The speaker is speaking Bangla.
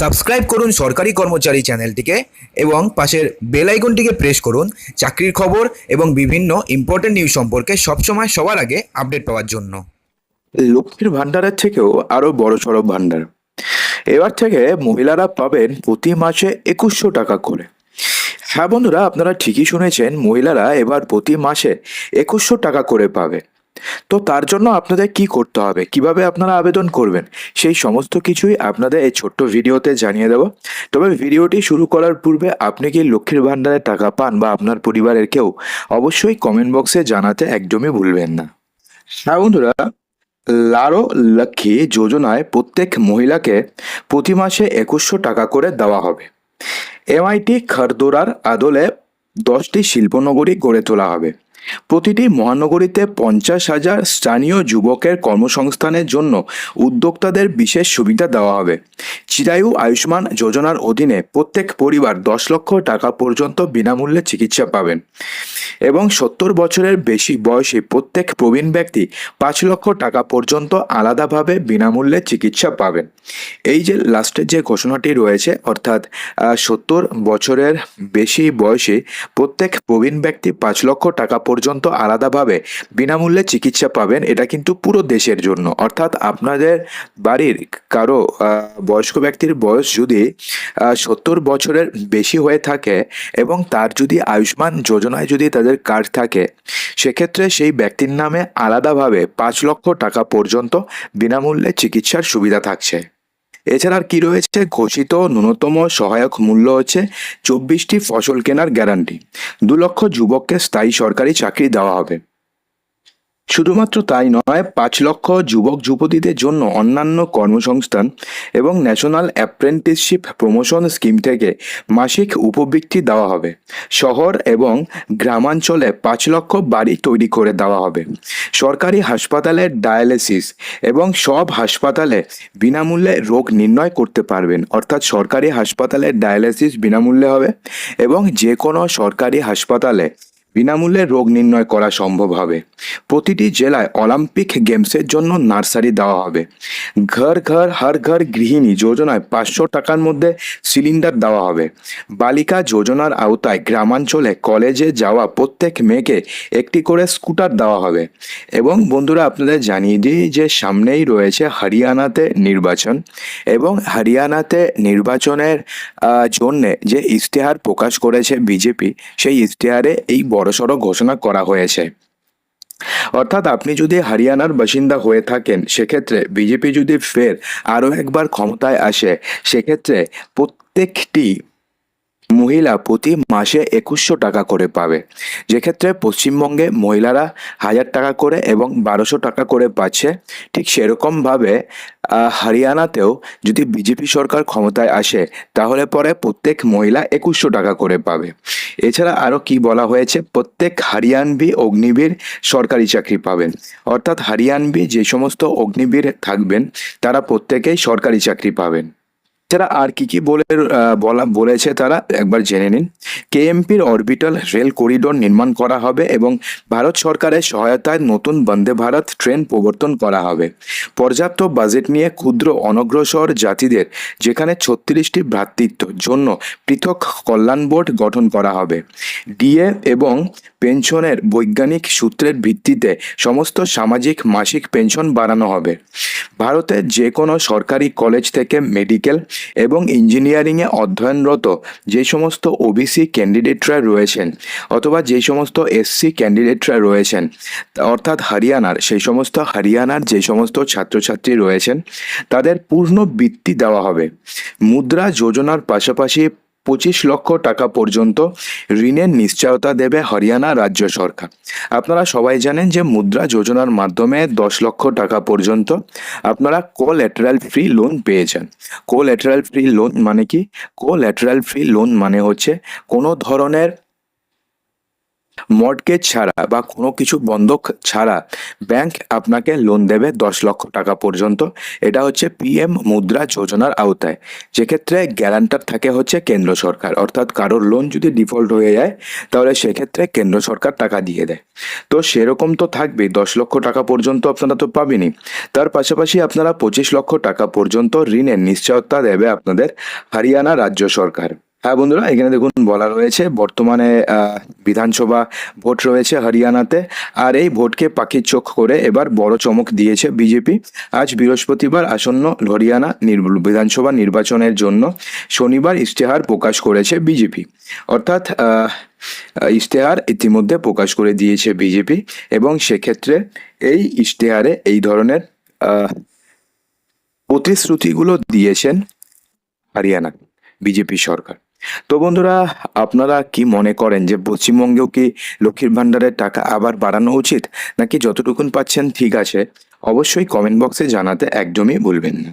সাবস্ক্রাইব করুন সরকারি কর্মচারী চ্যানেলটিকে এবং পাশের বেল আইকনটিকে প্রেস করুন চাকরির খবর এবং বিভিন্ন ইম্পর্টেন্ট নিউজ সম্পর্কে সবসময় সবার আগে আপডেট পাওয়ার জন্য। লক্ষ্মীর ভাণ্ডারের থেকেও আরও বড় সড়ো ভাণ্ডার। এবার থেকে মহিলারা পাবেন প্রতি মাসে একুশশো টাকা করে। হ্যাঁ বন্ধুরা, আপনারা ঠিকই শুনেছেন, মহিলারা এবার প্রতি মাসে একুশশো টাকা করে পাবে। তো তার জন্য আপনাদের কি করতে হবে? কীভাবে আপনারা আবেদন করবেন? সেই সমস্ত কিছুই আপনাদের এই ছোট্ট ভিডিওতে জানিয়ে দেব। তবে ভিডিওটি শুরু করার পূর্বে আপনি কি লক্ষ্মীর ভাণ্ডারের টাকা পান বা আপনার পরিবারের কেউ? অবশ্যই কমেন্ট বক্সে জানাতে একদমই ভুলবেন না। হ্যাঁ বন্ধুরা, লারো লক্ষ্মী যোজনায় প্রত্যেক মহিলাকে প্রতি মাসে একুশশো টাকা করে দেওয়া হবে। এমআইটি খরদোরার আদলে দশটি শিল্পনগরী গড়ে তোলা হবে। প্রতিটি মহানগরীতে পঞ্চাশ হাজার স্থানীয় যুবকের কর্মসংস্থানের জন্য উদ্যোক্তাদের বিশেষ সুবিধা দেওয়া হবে। চিরায়ু আয়ুষ্মান যোজনার অধীনে প্রত্যেক পরিবার দশ লক্ষ টাকা পর্যন্ত বিনামূল্যে চিকিৎসা পাবেন এবং সত্তর বছরের বেশি বয়সী প্রত্যেক প্রবীণ ব্যক্তি পাঁচ লক্ষ টাকা পর্যন্ত আলাদাভাবে বিনামূল্যে চিকিৎসা পাবেন। এই যে লাস্টের যে ঘোষণাটি রয়েছে, অর্থাৎ সত্তর বছরের বেশি বয়সী প্রত্যেক প্রবীণ ব্যক্তি পাঁচ লক্ষ টাকা পর্যন্ত আলাদাভাবে বিনামূল্যে চিকিৎসা পাবেন, এটা কিন্তু পুরো দেশের জন্য। অর্থাৎ আপনাদের বাড়ির কারও বয়স্ক ব্যক্তির বয়স যদি সত্তর বছরের বেশি হয়ে থাকে এবং তার যদি আয়ুষ্মান যোজনায় যদি তাদের কার্ড থাকে, সেক্ষেত্রে সেই ব্যক্তির নামে আলাদাভাবে পাঁচ লক্ষ টাকা পর্যন্ত বিনামূল্যে চিকিৎসার সুবিধা থাকছে। এছাড়া কি রয়েছে? ঘোষিত ন্যূনতম সহায়ক মূল্য হচ্ছে চব্বিশটি ফসল কেনার গ্যারান্টি দু লক্ষ যুবককে স্থায়ী সরকারি চাকরি দেওয়া হবে। শুধুমাত্র তাই নয়, পাঁচ লক্ষ যুবক যুবতীদের জন্য অন্যান্য কর্মসংস্থান এবং ন্যাশনাল অ্যাপ্রেন্টিসশিপ প্রমোশন স্কিম থেকে মাসিক উপবৃত্তি দেওয়া হবে। শহর এবং গ্রামাঞ্চলে পাঁচ লক্ষ বাড়ি তৈরি করে দেওয়া হবে। সরকারি হাসপাতালের ডায়ালিসিস এবং সব হাসপাতালে বিনামূল্যে রোগ নির্ণয় করতে পারবেন। অর্থাৎ সরকারি হাসপাতালের ডায়ালিসিস বিনামূল্যে হবে এবং যে কোনো সরকারি হাসপাতালে বিনামূল্যে রোগ নির্ণয় করা সম্ভব হবে। প্রতিটি জেলায় অলিম্পিক গেমসের জন্য নার্সারি দেওয়া হবে। ঘর ঘর, হর ঘর গৃহিণী যোজনায় পাঁচশো টাকার মধ্যে সিলিন্ডার দেওয়া হবে। বালিকা যোজনার আওতায় গ্রামাঞ্চলে কলেজে যাওয়া প্রত্যেক মেয়েকে একটি করে স্কুটার দেওয়া হবে। এবং বন্ধুরা, আপনাদের জানিয়ে দিই যে সামনেই রয়েছে হরিয়ানাতে নির্বাচন এবং হরিয়ানাতে নির্বাচনের জন্যে যে ইশতেহার প্রকাশ করেছে বিজেপি, সেই ইশতেহারে এই বড়সড় ঘোষণা করা হয়েছে। অর্থাৎ আপনি যদি হরিয়ানার বাসিন্দা হয়ে থাকেন, সেক্ষেত্রে বিজেপি যদি ফের আরও একবার ক্ষমতায় আসে, সেক্ষেত্রে প্রত্যেকটি মহিলা প্রতি মাসে একুশশো টাকা করে পাবে। যেক্ষেত্রে পশ্চিমবঙ্গে মহিলারা হাজার টাকা করে এবং বারোশো টাকা করে পাচ্ছে। ঠিক সেরকমভাবে হরিয়ানাতেও যদি বিজেপি সরকার ক্ষমতায় আসে, তাহলে পরে প্রত্যেক মহিলা একুশশো টাকা করে পাবে। এছাড়া আরও কি বলা হয়েছে, প্রত্যেক হরিয়ানবি অগ্নিবীর সরকারি চাকরি পাবেন। অর্থাৎ হরিয়ানবি যে সমস্ত অগ্নিবীর থাকবেন, তারা প্রত্যেকেই সরকারি চাকরি পাবেন। এছাড়া আর কি কি বলে বলা, বলেছে তারা? একবার জেনে নিন। কেএমপির অরবিটাল রেল করিডোর নির্মাণ করা হবে এবং ভারত সরকারের সহায়তায় নতুন বন্দে ভারত ট্রেন প্রবর্তন করা হবে। পর্যাপ্ত বাজেট নিয়ে ক্ষুদ্র অনগ্রসর জাতিদের যেখানে ছত্রিশটি ভ্রাতৃত্ব, জন্য পৃথক কল্যাণ বোর্ড গঠন করা হবে। ডিএ এবং পেনশনের বৈজ্ঞানিক সূত্রের ভিত্তিতে সমস্ত সামাজিক মাসিক পেনশন বাড়ানো হবে। ভারতের যে কোনো সরকারি কলেজ থেকে মেডিকেল এবং ইঞ্জিনিয়ারিংয়ে অধ্যয়নরত যে সমস্ত ওবিসি ক্যান্ডিডেটরা রয়েছেন অথবা যে সমস্ত এসসি ক্যান্ডিডেটরা রয়েছেন, অর্থাৎ হরিয়ানার, সেই সমস্ত হরিয়ানার যে সমস্ত ছাত্রছাত্রী রয়েছেন, তাদের পূর্ণ বৃত্তি দেওয়া হবে। মুদ্রা যোজনার পাশাপাশি পঁচিশ লক্ষ টাকা পর্যন্ত ঋণের নিশ্চয়তা দেবে হরিয়ানা রাজ্য সরকার। আপনারা সবাই জানেন যে মুদ্রা যোজনার মাধ্যমে দশ লক্ষ টাকা পর্যন্ত আপনারা কোল্যাটারাল ফ্রি লোন পেয়েছেন। কোল্যাটারাল ফ্রি লোন মানে কি? কোল্যাটারাল ফ্রি লোন মানে হচ্ছে কোনো ধরনের মর্টগেজ ছাড়া বা কোনো কিছু বন্ধক ছাড়া ব্যাংক আপনাকে লোন দেবে দশ লক্ষ টাকা পর্যন্ত। এটা হচ্ছে পিএম মুদ্রা যোজনার আওতায়। যেক্ষেত্রে গ্যারান্টার থাকে হচ্ছে কেন্দ্র সরকার। অর্থাৎ কারোর লোন যদি ডিফল্ট হয়ে যায়, তাহলে সেক্ষেত্রে কেন্দ্র সরকার টাকা দিয়ে দেয়। তো সেরকম তো থাকবেই দশ লক্ষ টাকা পর্যন্ত আপনারা তো পাবেনই। তার পাশাপাশি আপনারা পঁচিশ লক্ষ টাকা পর্যন্ত ঋণের নিশ্চয়তা দেবে আপনাদের হরিয়ানা রাজ্য সরকার। হ্যাঁ বন্ধুরা, এখানে দেখুন বলা রয়েছে, বর্তমানে বিধানসভা ভোট রয়েছে হরিয়ানাতে, আর এই ভোটকে পাখির চোখ করে এবার বড় চমক দিয়েছে বিজেপি। আজ বৃহস্পতিবার আসন্ন হরিয়ানা বিধানসভা নির্বাচনের জন্য শনিবার ইশতেহার প্রকাশ করেছে বিজেপি। অর্থাৎ ইশতেহার ইতিমধ্যে প্রকাশ করে দিয়েছে বিজেপি, এবং সেক্ষেত্রে এই ইশতেহারে এই ধরনের প্রতিশ্রুতিগুলো দিয়েছেন হরিয়ানা বিজেপি সরকার। তো বন্ধুরা, আপনারা কি মনে করেন যে পশ্চিমবঙ্গেও কি লক্ষ্মীর ভাণ্ডারের টাকা আবার বাড়ানো উচিত? নাকি যতটুকুন পাচ্ছেন ঠিক আছে, অবশ্যই কমেন্ট বক্সে জানাতে একদমই ভুলবেন না।